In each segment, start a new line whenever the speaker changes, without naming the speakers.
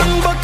Bang, bang.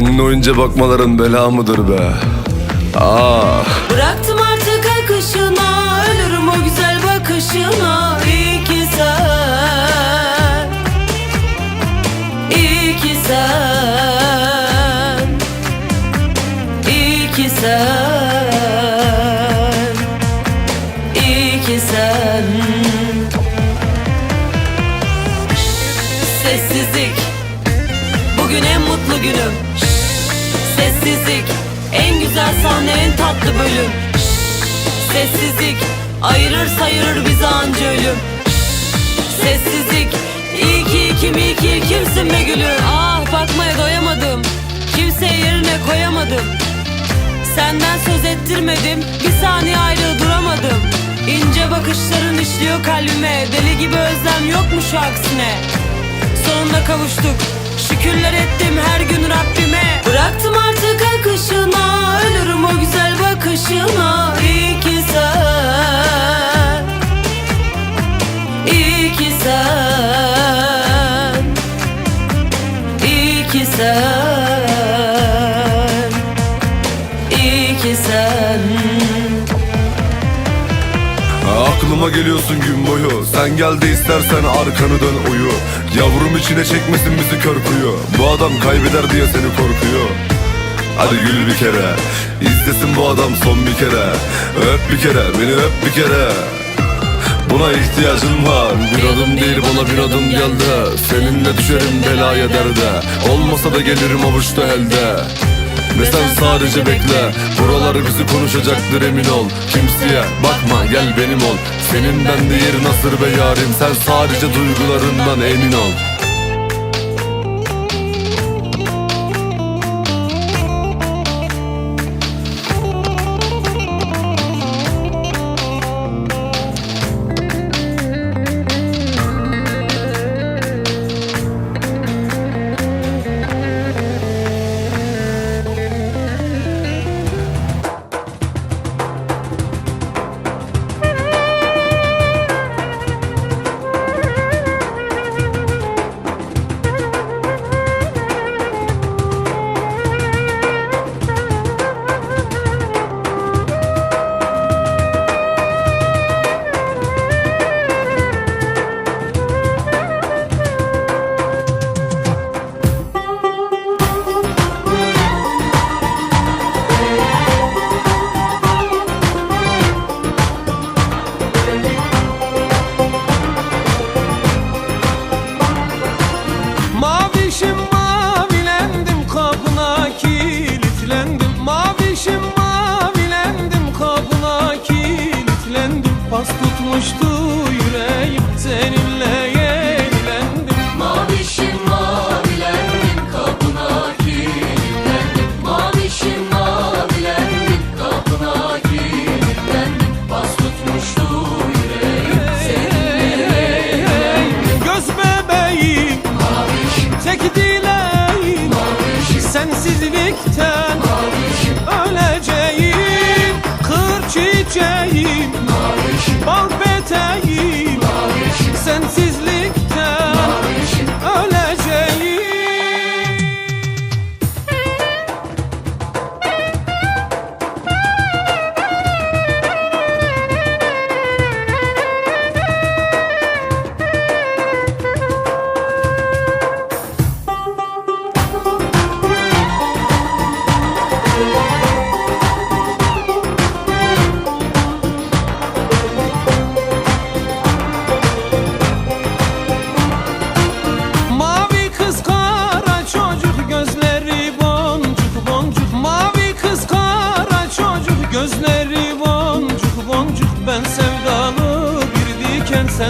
Senin oyunca bakmaların bela mıdır be? Ah
bölüm. Sessizlik Ayırır sayırır bizi anca ölüm. Sessizlik İyi ki kim iyi ki kimsin be gülüm. Ah bakmaya doyamadım Kimseye yerine koyamadım. Senden söz ettirmedim Bir saniye ayrı duramadım. İnce bakışların işliyor kalbime Deli gibi özlem yok mu şu aksine. Sonunda kavuştuk Şükürler ettim her gün Rabbime. Bıraktım artık akışına Ölürüm o güzel bakışına İyi ki sen İyi ki sen İyi ki sen İyi ki sen.
Aklıma geliyorsun gün boyu. Sen gel de istersen arkanı dön uyu. Yavrum içine çekmesin bizi kör kuyu. Bu adam kaybeder diye seni korkuyor Hadi gül bir kere. İstesin bu adam son bir kere. Öp bir kere beni öp bir kere. Buna ihtiyacım var. Bir adım değil bana bir adım geldi. Seninle düşerim belaya derde. Olmasa da gelirim avuçta elde. Ve sen sadece bekle. Buralar bizi konuşacaktır emin ol. Kimseye bakma gel benim ol. Senin bende yerin nasır be yarim. Sen sadece duygularından emin ol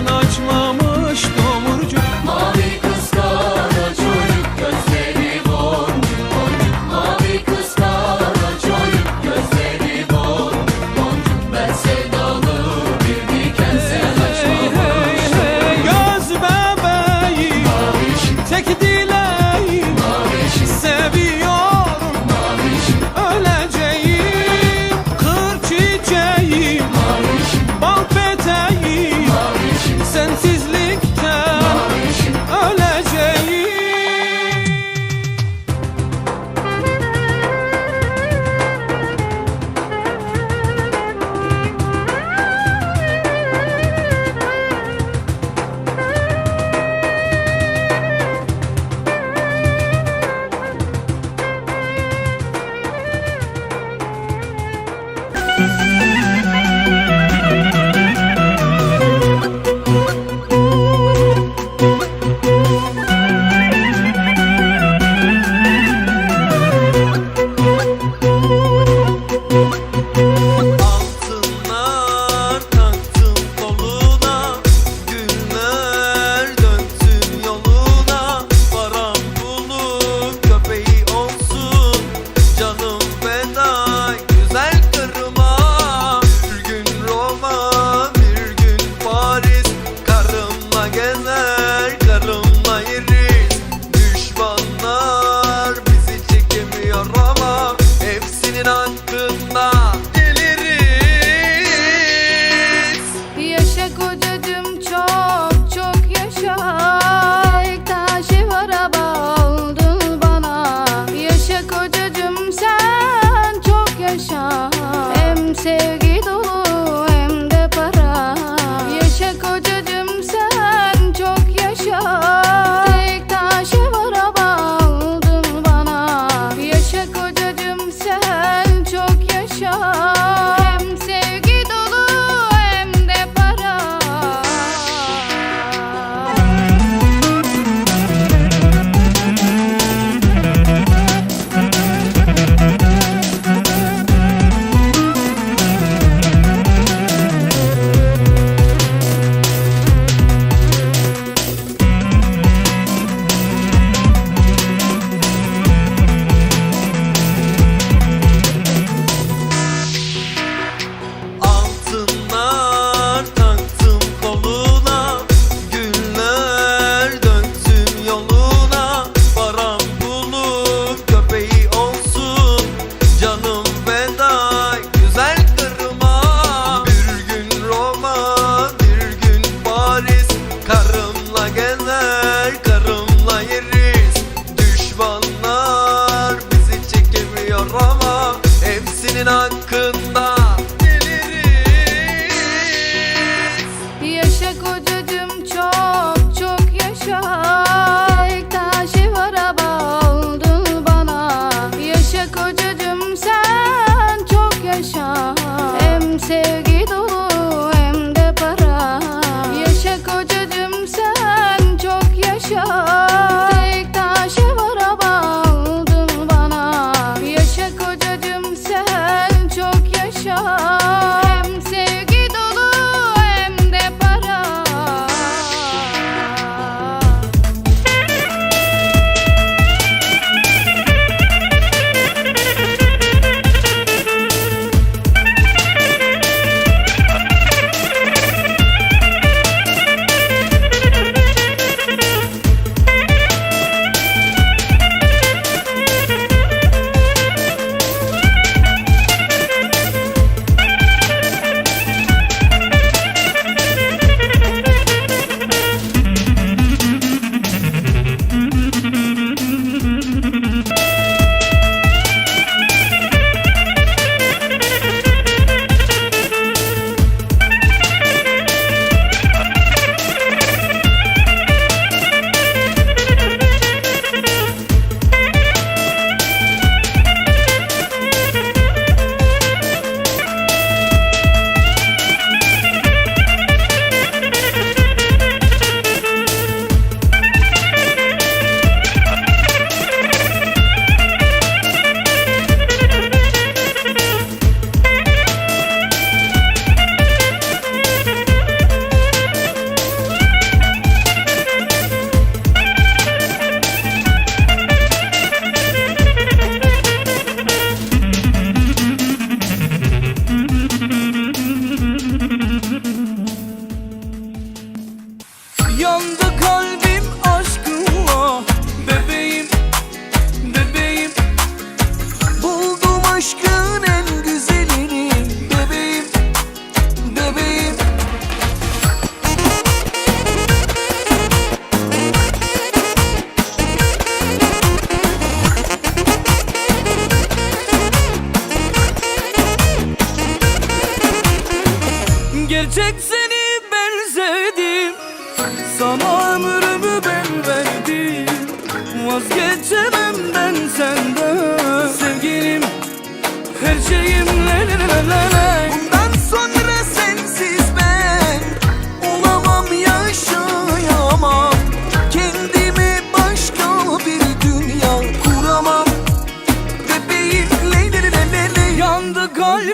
noite.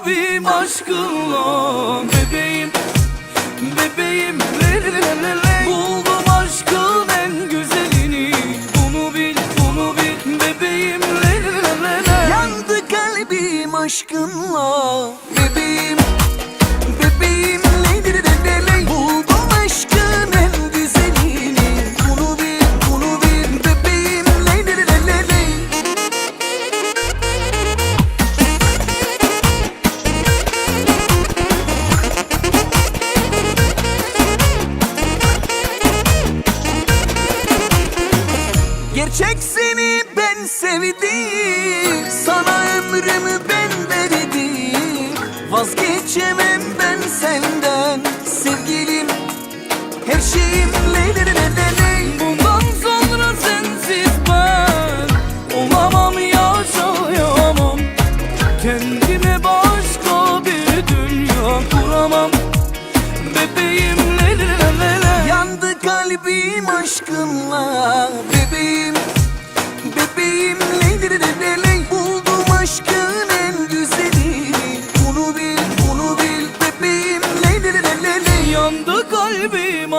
Kalbim aşkınla Bebeğim, bebeğim le le le le le. Buldum aşkın en güzelini. Bunu bil, bunu bil Bebeğim le le le le.
Yandı kalbim aşkınla Bebeğim Gerçek seni ben sevdim. Sana ömrümü ben verdim. Vazgeçemem ben senden Sevgilim. Her şeyim ley ley ley ley ley
Bundan sonra sensiz ben Olamam yaşayamam. Kendime başka bir dünya kuramam. Bebeğim le le le le le
Yandı kalbim aşkınla aşkın en güzeli. Bunu bil bunu bil. Bebeğim ley ley ley ley
Yandı kalbim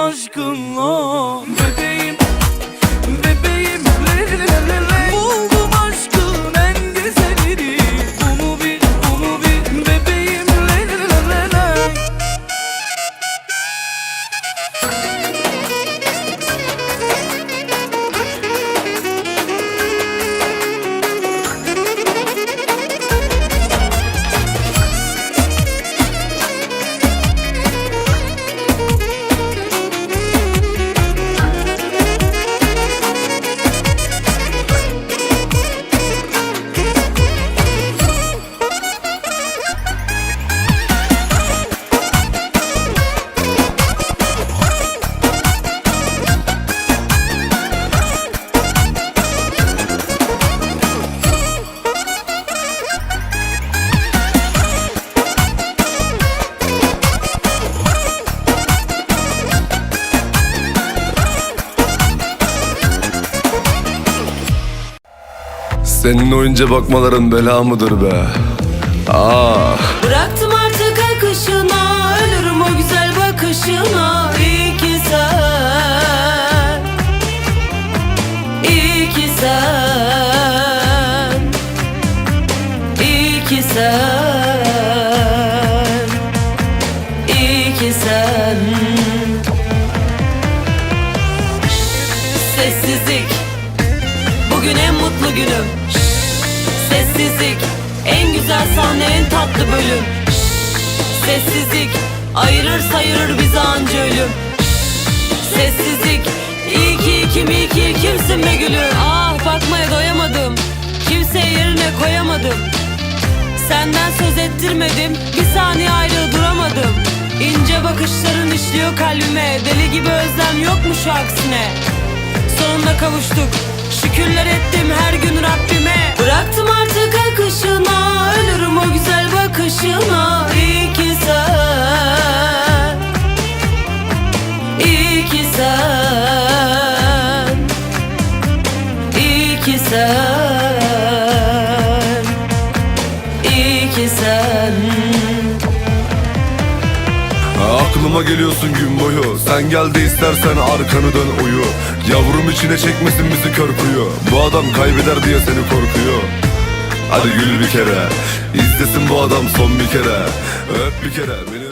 Senin oyunca bakmaların bela mıdır be? Ah.
Bıraktım artık akışına. Ölürüm o güzel bakışına Sessizlik En güzel sahne en tatlı bölüm. Sessizlik Ayırır sayırır bizi anca ölüm. Sessizlik İyi ki kim iyi ki kimsin be gülüm. Ah bakmaya doyamadım Kimseye yerine koyamadım. Senden söz ettirmedim Bir saniye ayrı duramadım. İnce bakışların işliyor kalbime Deli gibi özlem yok mu şu aksine. Sonunda kavuştuk Şükürler ettim her gün Rabbime. Bıraktım artık akışına Ölürüm o güzel bakışına? İyi ki sen İyi ki sen İyi ki sen İyi ki sen.
Aklıma geliyorsun gün boyu. Sen gel de istersen arkanı dön uyu. Yavrum içine çekmesin bizi kör kuyu. Bu adam kaybeder diye seni korkuyor Hadi gül bir kere. İzlesin bu adam son bir kere. Öp bir kere. Beni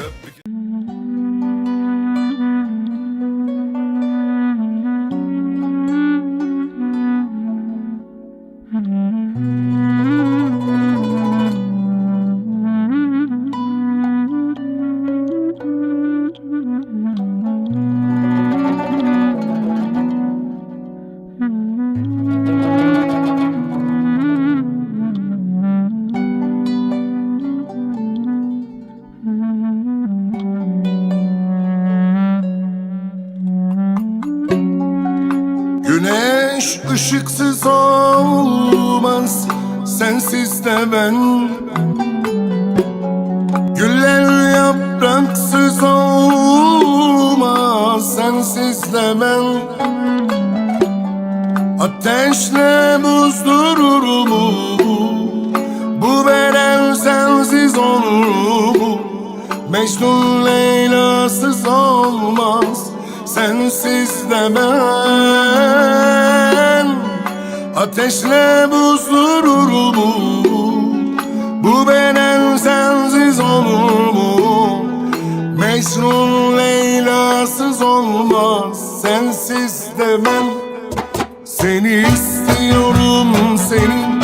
Güneş ışıksız olmaz Sensiz de ben Güller yapraksız olmaz Sensiz de ben Ateşle buz durur mu? Bu beden sensiz olur mu? Mecnun Leyla'sız olmaz Sensiz de ben Ateşle buz durur mu? Bu beden sensiz olur mu? Mecnun Leyla'sız olmaz Sensiz de ben Seni istiyorum seni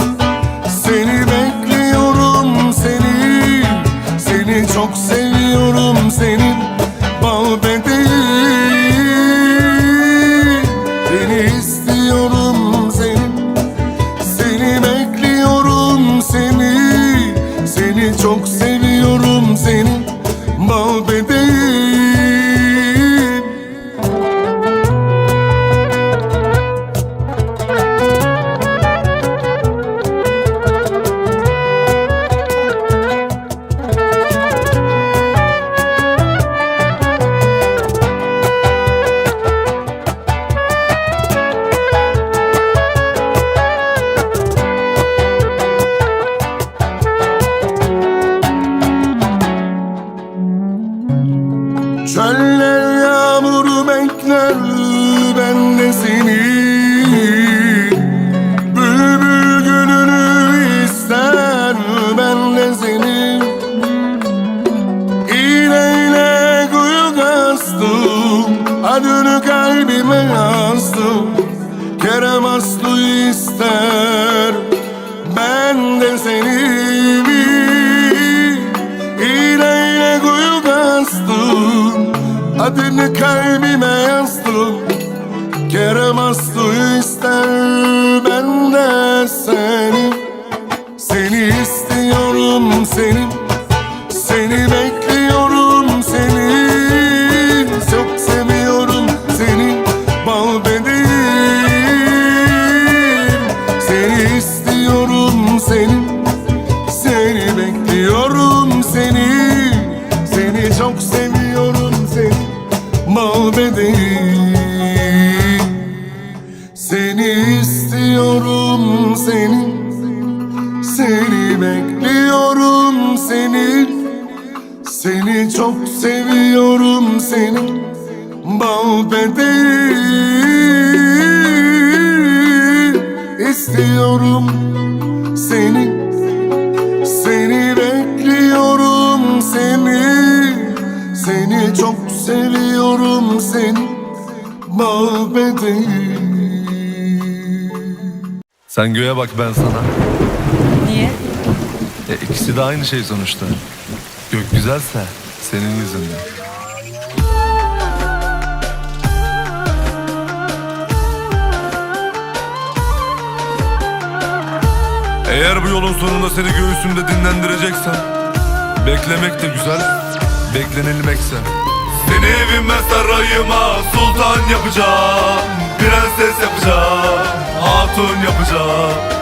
çok seviyorum seni Bal bedeğim
Sen göğe bak ben sana.
Niye?
E, ikisi de aynı şey sonuçta. Gök güzelse senin yüzünden. Eğer bu yolun sonunda seni göğsümde dinlendireceksem Beklemek de güzel, beklenilmekse Seni evime sarayıma sultan yapacağım. Prenses yapacağım, hatun yapacağım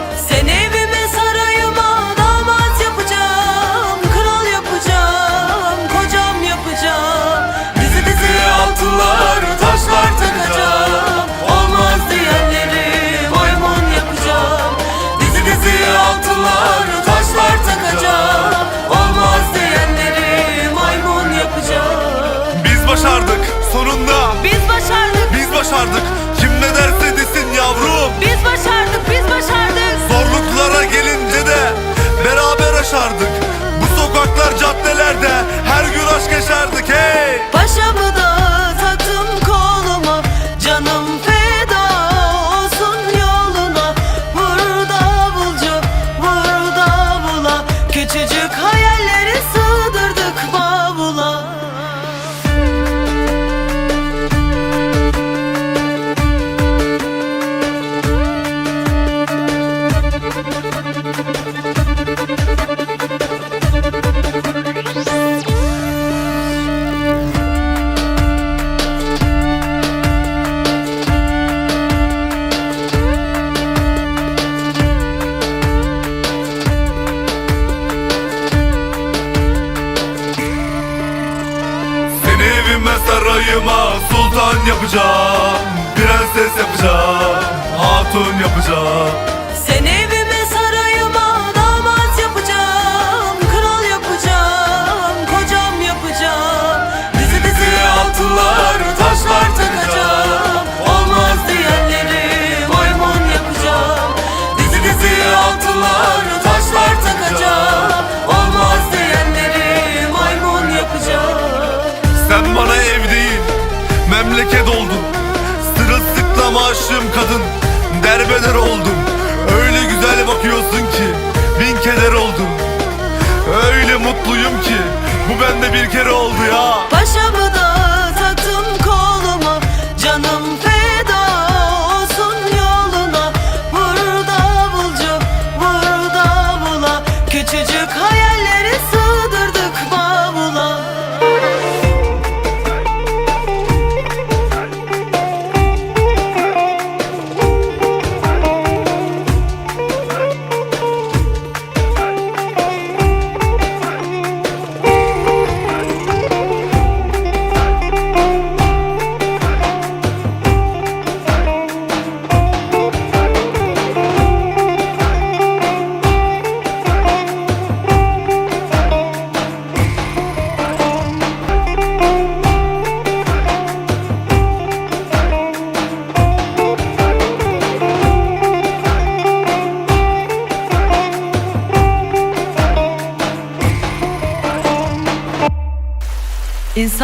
caddelerde her gün aşk yaşardık hey!
Paşamı da
bende bir kere oldu ya.
Başım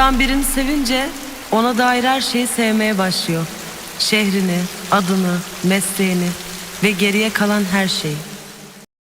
İnsan birini sevince ona dair her şeyi sevmeye başlıyor. Şehrini, adını, mesleğini ve geriye kalan her şeyi.